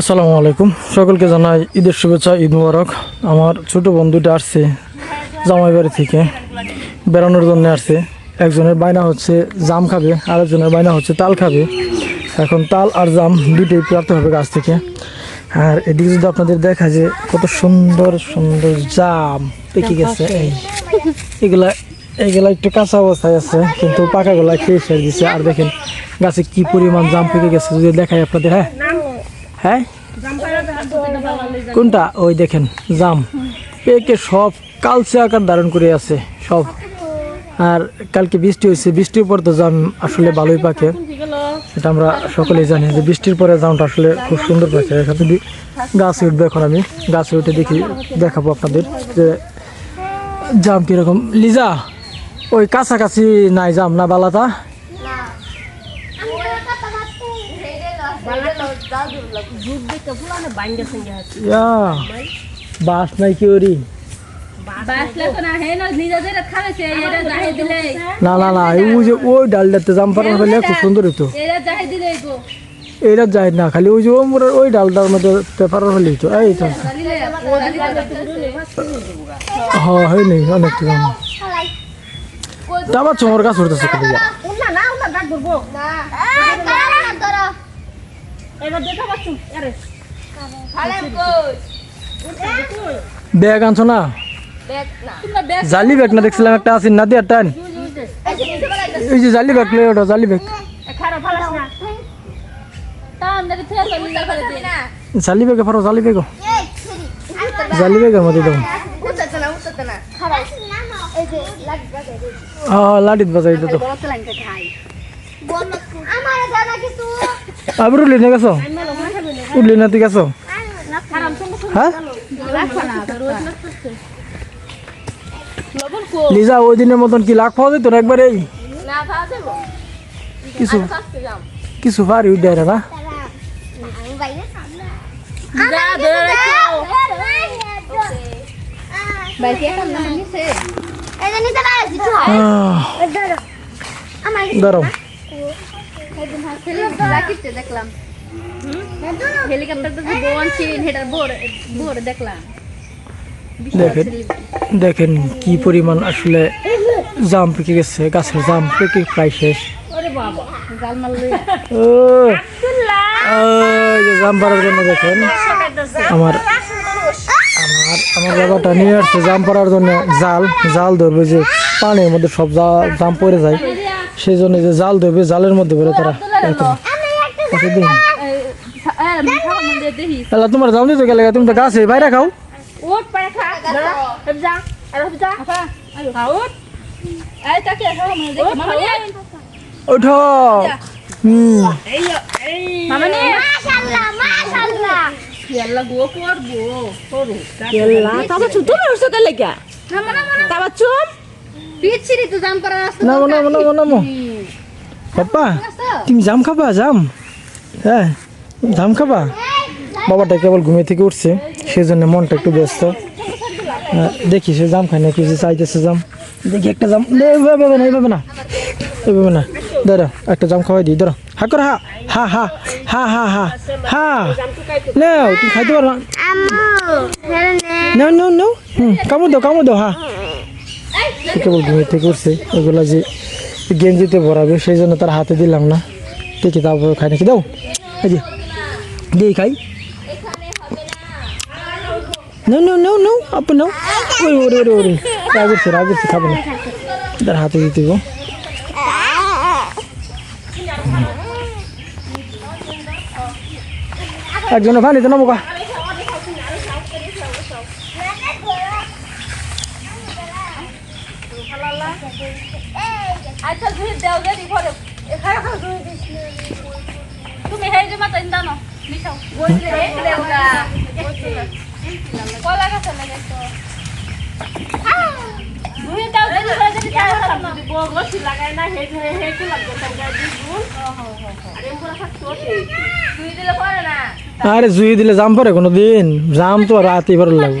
আসসালামু আলাইকুম। সকলকে জানাই ঈদের শুভেচ্ছা, ঈদ মুবারক। আমার ছোট বন্ধুটা আসছে জামাই বাড়ি থেকে। বেড়ানোর জন্য আসছে। একজনের বায়না হচ্ছে জাম খাবে, আরেকজনের বায়না হচ্ছে তাল খাবে। এখন তাল আর জাম দুটোই প্রাপ্ত হবে গাছ থেকে। আর এদিকে যদি আপনাদের দেখা যে কত সুন্দর সুন্দর জাম পেকে গেছে। এগুলা এগুলা একটু কাঁচা অবস্থায় আছে, কিন্তু পাকাগুলা খেয়ে শেষ দিছে। আর দেখেন গাছে কি পরিমাণ জাম পেকে গেছে, যদি দেখায় আপনাদের হ্যাঁ? হ্যাঁ? কোনটা? ওই দেখেন, জাম। পেকে সব কালচে আকার ধারণ করে আছে, সব। আর কালকে বৃষ্টি হয়েছে, বৃষ্টির পর তো জাম আসলে ভালোই পাকে। এটা আমরা সকলেই জানি যে বৃষ্টির পরে জামটা আসলে খুব সুন্দর এখানে যদি গাছে উঠবে এখন আমি। গাছে উঠে দেখি, দেখাবো আপনাদের যে জাম কীরকম। লিজা, ওই কাছাকাছি নাই জাম না বালাতা? বাস নাই কি ওরি না না না ওই যে ওই ডালটাতে জাম হলে খুব সুন্দর হতো এইটা যায় না খালি ওই যে ওমরের ওই ডালটার মধ্যে পেপারের হলে তো এই তো হ্যাঁ হয় নেই অনেকটা জাম চমর গাছ উঠতেছে খালি যা। ব্যাগ আনছো না? জালি ব্যাগ না দেখছিলাম একটা আছে না দিয়ে টান। এই যে জালি ব্যাগ ওটা জালি ব্যাগ। জালি ব্যাগে ফারো জালি ব্যাগ জালি ব্যাগের মধ্যে দাও হ্যাঁ লাডিত বাজাই তো। আমার দাদা কিছু আবার উঠলি না গেছো? উঠলি না তুই গেছো? হ্যাঁ? লিজা ওই দিনের মতন কি লাখ পাওয়া যেত না একবার এই? কিছু কিছু পারি উঠে না আমি বাইরে সামনে এটা নিতে পারছি তো। আহ, আমার দাঁড়াও দেখলাম হেলিকপ্টারটা যে বোন ছিলেন সেটার বোর বোর দেখলাম। দেখেন দেখেন কি পরিমাণ আসলে জাম পেকে গেছে। গাছের জাম পেকে প্রায় শেষ। জাম পাড়ার জন্য দেখেন আমার আমার আমার বাবাটা নিয়ে আসছে জাম পাড়ার জন্য। জাল জাল ধরবে যে পানির মধ্যে সব জা- জাম পড়ে যায়। সেই জন্য যে জাল ধরবে জালের মধ্যে পড়ে তারা তোমার জাম দিতে গেলে তুমি তো গাছে বাইরে খাও। ওট পায় খা। যা আর যা। খাওত এই তাকে খাও দেখি। মামা নে ওঠো। হুম। মামা নে। মাশাআল্লাহ মাশাআল্লাহ। ইয়াল্লা গো করব। করু এল্লা তাবা ছোট রয়েছে কে লেগা। তাবা চুপ। পিছিরি তো জাম করার রাস্তা নামো নামো নামো নামো। পাপ্পা তুমি জাম খাবা জাম। হ্যাঁ জাম খাবা। বাবাটা কেবল ঘুমিয়ে থেকে উঠছে সেই জন্য মনটা একটু ব্যস্ত। আহ, দেখি সে জাম খায় না কিছু চাইতেছে জাম। দেখি একটা জাম। এভাবে না এভাবে না। এভাবে না। দাঁড়া একটা জাম খাওয়াই দিই দাঁড়া হা করে হা। হা হা হা হা হা হা। নাও তুমি খাইতে পারো না। নাও নাও নাও। হুম কামড় দাও কামড় দাও হা। কেবল ঘুমিয়ে থেকে উঠছে ওগুলা যে গেঞ্জিতে ভরাবে, সেই জন্য তার হাতে দিলাম না। ঠিকই তারপর খাই নাকি? দাও, এই যে দিই খাই। নাও নাও নাও নাও, আপু, নাও। ওরে ওরে ওরে ওরে রাগ করছে রাগ করছে খাবে না। তার হাতে দিতে গো একজনে পানি তো নামো কা আচ্ছা ধুই দাও দে পরে এখানে ধুই দিস তুমি হেই যে মাতা ইন্দানো মিশাও বললে হে কলা গাছ লাগাইছো ধুই দাও দে ধুই যদি তাও খাব বগসি লাগাই না হে হে হে কি লাগবে তাই দি গুণ আরে পুরো সব ধুই দিলে পরে না? আরে জুই দিলে জাম পরে কোনো দিন জাম তো রাতে ভালো লাগবে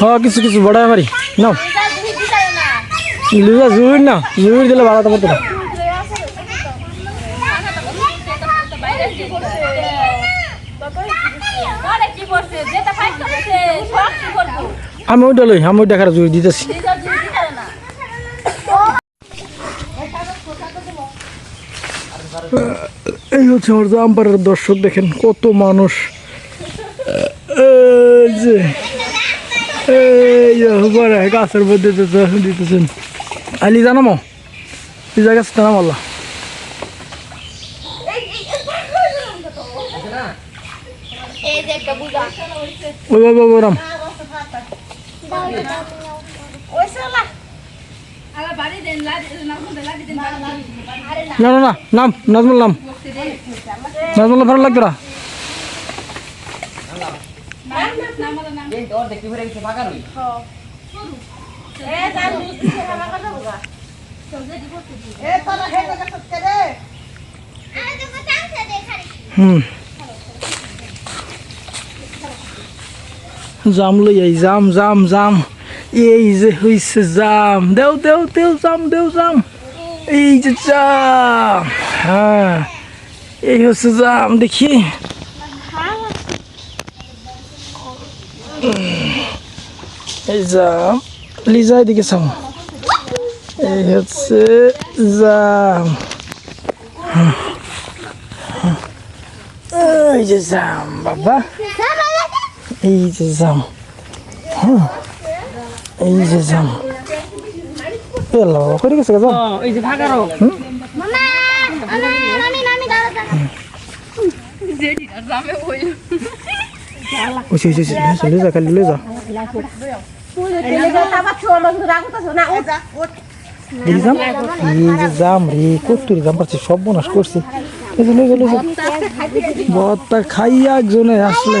হ্যাঁ কিছু কিছু বড় ব্যাপারই নাও লুজা জুড় না জুড় দিলে ভালো তোমার করছে যেটা ফাইট করছে সব কি করব আমি ওইটা লই আমি ওইটা খারাপ জুই দিতেছি এই হচ্ছে আমার জাম্পারের দর্শক দেখেন কত মানুষ যে গাছের মধ্যে দিতেছেন আলি জানামো লিজা গাছটা নাম আল্লাহ এই যে একটা বুজা ওই ওই ওই রাম ওই শালা। আলা বাড়ি দেন লাদি নাম। লাদি না না না? নাম হ্যাঁ। হুম। জাম লই এই জাম জাম জাম। এই যে হইছে জাম। দেও দেও দেও জাম দেও জাম। এই যে জাম। হ্যাঁ এই হচ্ছে জাম, দেখি। এই জাম। লিজা, এদিকে চাও। এই হচ্ছে জাম। এই যে জাম, বাবা। এই যে জাম হ্যাঁ এই যে জাম করে গেছে জাম এই যে ভাগারো সব বোনাস করছি। বত্তা খাইয়া একজনে আসলে।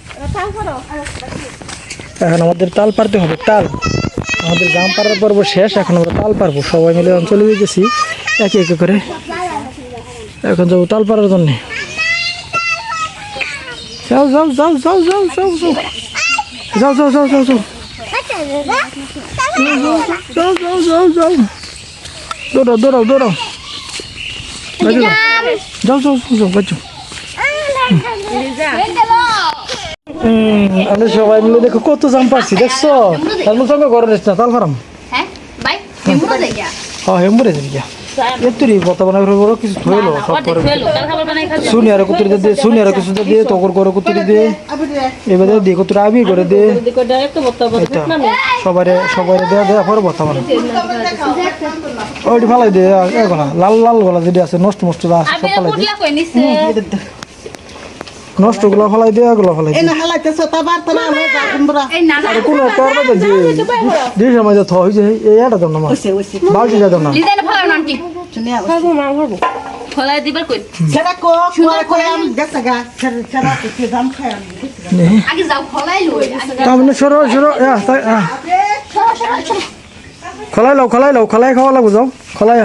এখন আমাদের তাল পারতে হবে তাল আমাদের জাম পাড়ার পর্ব শেষ এখন আমরা তাল পারব সবাই মিলে অঞ্চলে গেছি একে একে করে এখন যাব তাল পাড়ার জন্য যাও যাও যাও যাও যাও দৌড়াও দৌড়াও দৌড়াও যাও যাও যাও যাও আমরা সবাই মিলে দেখো কত জাম পাচ্ছি দেখছ? তারপর সঙ্গে ঘরে না তাল ফারাম হ্যাঁ বাই কেমন দেখা হ্যাঁ হেমরে যাবি গিয়া। এতুরি কথা বানাই বড় কিছু থইলো সব করে। শুনি আর কুতুরি দে শুনি আর কিছু দে তকর করে কুতুরি দে। এবারে কুতুরি আমি করে দে। সবারে সবারে পরে ওইটি ফালাই দে লাল লাল গলা যেটি আছে নষ্ট মষ্ট আছে সব ফালাই দে। নষ্টগুলো ফলাই দিয়া গুলো ফলাই এই না হালাইতেছ তা বার তো না আমরা এই না না কোন তোর বাদ দি দি সময় তো থই যে এই এটা দাও না ওসে ওসে বাজি দাও না। লিদেন ফলাও না আন্টি শুনে আও ফলাও না ফলাও ফলাই দিবার কই? সেটা কো কোয়া কোয়া আম কি দাম খায় আগে যাও খলাই লও মানে খলাই লও খলাই খাওয়া লাগো যাও। খলাই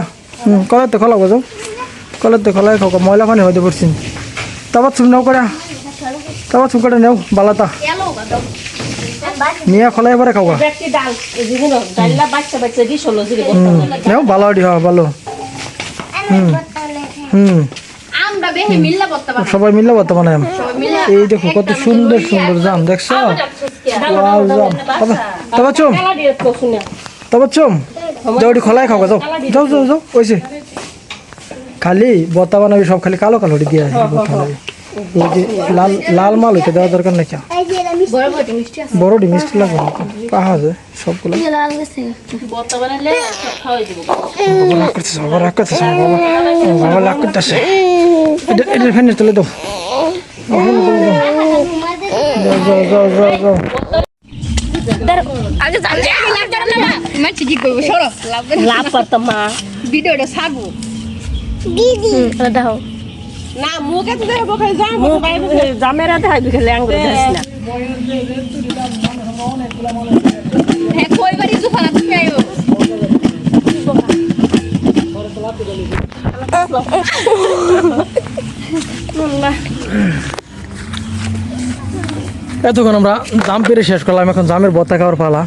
ময়লা পানি হইতে পড়ছি। তারপর তুমি নাও তারপর চুকাটা নেও বালাতা নিয়ে খোলা এবারে খাওয়া নেও ভালো ডিহা ভালো হুম হুম সবাই মিললে বর্তমানে এই দেখো কত সুন্দর সুন্দর জাম দেখছ? তবে চুম। তবে চুম। দৌড়ি খোলাই খাওয়া যাও। যাও যাও যাও। ওইসে খালি বর্তা বানাবি সব খালি কালো কালো দিয়ে। বর্তা বানাবি যে লাল লাল মাল হইতে দেওয়া দরকার নাই কেন? এই মিষ্টি। বড় বড় মিষ্টি আছে। বড় ডি মিষ্টি লাগবে না পাহা আছে সবগুলো। যে লাল গেছে বর্তা বানাইলে সব খাওয়াই দিব। বাবা রাগ করতেছে বাবা রাগ করতেছে বাবা বাবা রাগ করতেছে। এটা এটা ফ্যানের তুলে দাও। যাও যাও যাও যাও যাও আগে জানলে আমি লাভ করব না। মাছি কি করব সরো লাভ লাভ করতাম মা। ভিডিওটা দিদি। দাও। না মুখে তো দেবো খাই জামের হাতে যাস না। হ্যাঁ কই বাড়ি আইও। এতক্ষণ আমরা জাম পেরে শেষ করলাম এখন জামের বত্তা খাওয়ার পালা।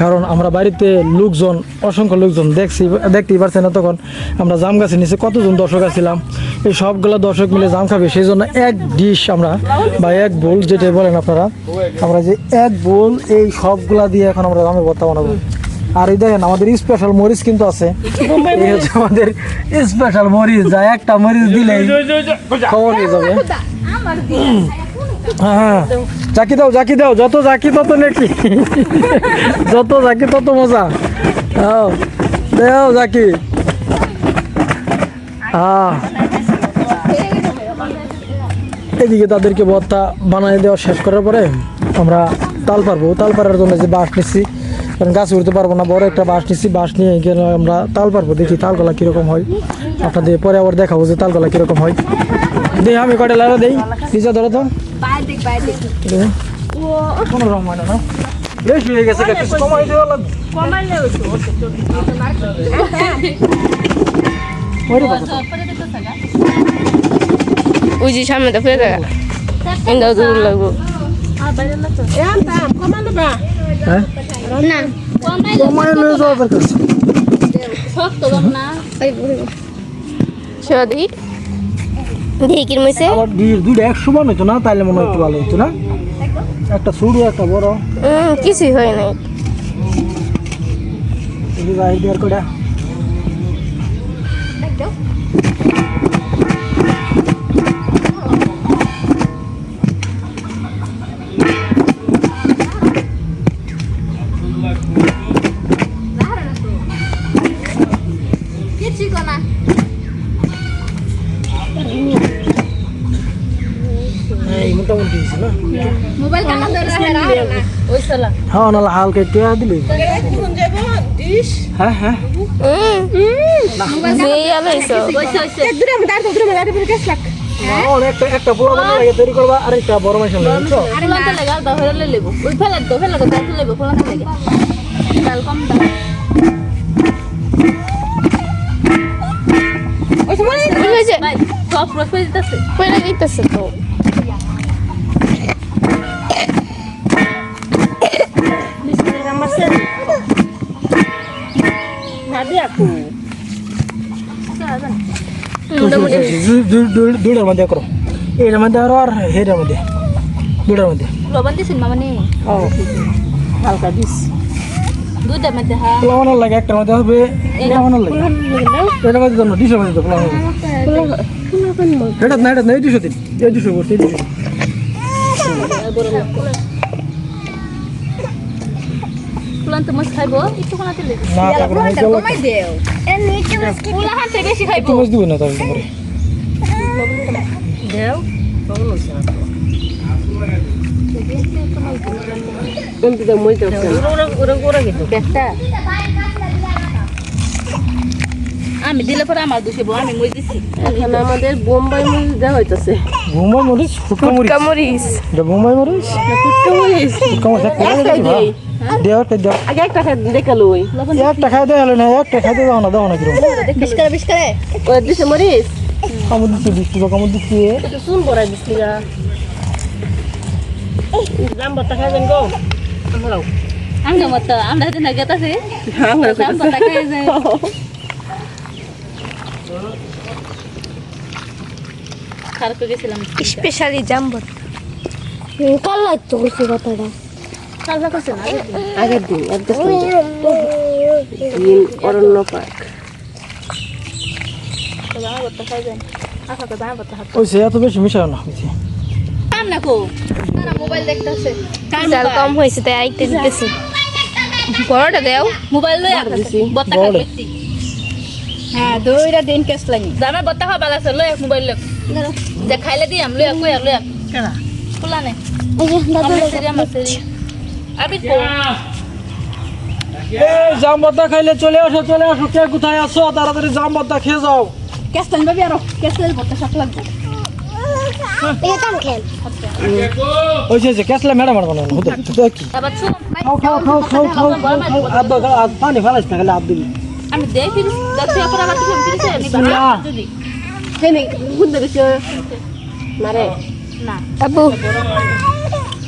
কারণ আমরা বাড়িতে লোকজন অসংখ্য লোকজন দেখছি দেখতেই পারছেন না তখন আমরা জাম গাছের নিচে কতজন দর্শক আছিলাম। এই সবগুলা দর্শক মিলে জাম খাবে সেই জন্য এক ডিশ আমরা বা এক বোল যেটা বলেন আপনারা আমরা যে এক বোল এই সবগুলা দিয়ে এখন আমরা জামের ভর্তা বানাবো। আর এই দেখেন আমাদের স্পেশাল মরিচ কিন্তু আছে। এই হচ্ছে আমাদের স্পেশাল মরিচ যা একটা মরিচ দিলেই খবর হয়ে যাবে। হ্যাঁ। জাকি দাও জাকি দাও, যত জাকি তত নাকি। যত জাকি তত মজা। দাও জাকি। হ্যাঁ। এদিকে তাদেরকে ভর্তা বানিয়ে দেওয়া শেষ করার পরে আমরা তাল পারব। তাল পারার জন্য যে বাঁশ নিচ্ছি, কারণ গাছ উঠতে পারব না, বড় একটা বাঁশ নিচ্ছি, বাঁশ নিয়ে গেলে আমরা তাল পারব। দেখি তালগলা কীরকম হয়। আপনাদের পরে আবার দেখাবো যে তালগলা কীরকম হয়। দেই, আমি কয়টা লাড়া দেই? নিজে ধরো তো। বাইরে বাইরে দেখুন। কোনো রকম হয় না বেশি হয়ে গেছে কিছু কমাই দেওয়া লাগবে। কমাইলে হইতো ওই যে সামনে তো ফেলে দেখা। ইন্দা দূর লাগবো এ সদি ঢেকির মইছে? আবার দুই- দুইটা এক সমান হইতো না? তাইলে মনে হয় একটু ভালো হইতো না? একটা ছোটো একটা বড়। কিছুই হয় নাই। এই ভাই বের করে হ্যাঁ নাহলে হালকা দিলে? হ্যাঁ হ্যাঁ। একটা পোলা বানা তৈরি করবা আর একটা বড় মাইশ লাগে বুঝছ? ফুলান্তে লাগা দাও হেলে লেবো ওই ফেলে দাও ফেলে দাও দাও লেবো ফুলান্তে লাগে ডাল কম দাও ওই সময় হয়েছে সব রসে দিতেছে। পয়লা গইতাছে তো। দু- দুইটার মধ্যে করো। এটার মধ্যে আরও আর হেটার মধ্যে। দুটার মধ্যে। লবণ দিছেন মামা নেই হালকা দিস। মধ্যে হ্যাঁ। পোলা বানার লাগে একটার মধ্যে হবে বানার লাগে। এটার মধ্যে পোলা এটা না এটা না দুশো দিন। দুশো দুশো ফুলান্তে মাছ খাইবো একটু কোনাতে লেবো না তারপরে মরিচ দেওয়া লাগবে। দেও। এর নিচে মিষ্টি ফুলা হাতে বেশি খাইবো। মরিচ দিব না তাহলে করে দেও। হইছে না তো মই তো আমি দিলে পরে আমার দুষেবো আমি মই দিছি। এখানে আমাদের বোম্বাই মরিচ দেওয়া হইতেছে। বোম্বাই মরিচ ফুটকা মরিচ। বোম্বাই মরিচ? ফুটকা মরিচ। ফুটকা মরিচ দেও একটা দেও। আগে একটা খাই একটা খাই দেওয়া হলো না একটা খাইতে দাও না দাও না কিরম। বিশ করে বিশ করে ওই দিছে শুন জাম গো। আমরা মতো আমরা দিন আগে তাছে জাম খাই গেছিলাম। স্পেশালি জাম্বর কাল লাগতো কথাটা। আগের দিন। দিন অরণ্য পার্ক। তো জামা পত্তা খাই যায় আশা তো জামা পত্তা হাত। ওই সে এত বেশি না কাম না কো। মোবাইল দেখতেছে। জাল কম হয়েছে তাই আইতে দিতেছে। বড়টা দেও। মোবাইল লই আসছে বত্তা খাই ব্যক্তি হ্যাঁ দইরা দিন কেস লাগি। জামা বত্তা ভালো আছে লই মোবাইল লই যে খাইলে দিয়াম লই কই লই খোলা নে। এই যে দাদু জাম ভর্তা খাইলে চলে আসো চলে আসো। কে কোথায় আছো? তাড়াতাড়ি জাম ভর্তা খেয়ে যাও। কেস টান বাবি আরও। কেসের বড় শাক লাগবে। এই কাম খেল ওই যে কেসলে ম্যাডাম আর বানানো হতো তো কি খাও খাও খাও খাও খাও খাও খাও। আদ আদ পানি ফালাইস না খালি আদ দিবি আমি দেই ফিরিস দেখতে পর আবার তুমি ফিরিস নি না। যদি। কেনে গুন্দে গেছে মারে। না। আবু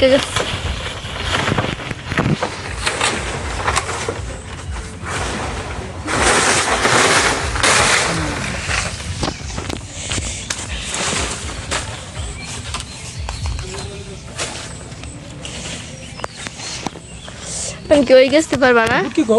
কে তুমি কি ওই গেছতে পারবা না কি গো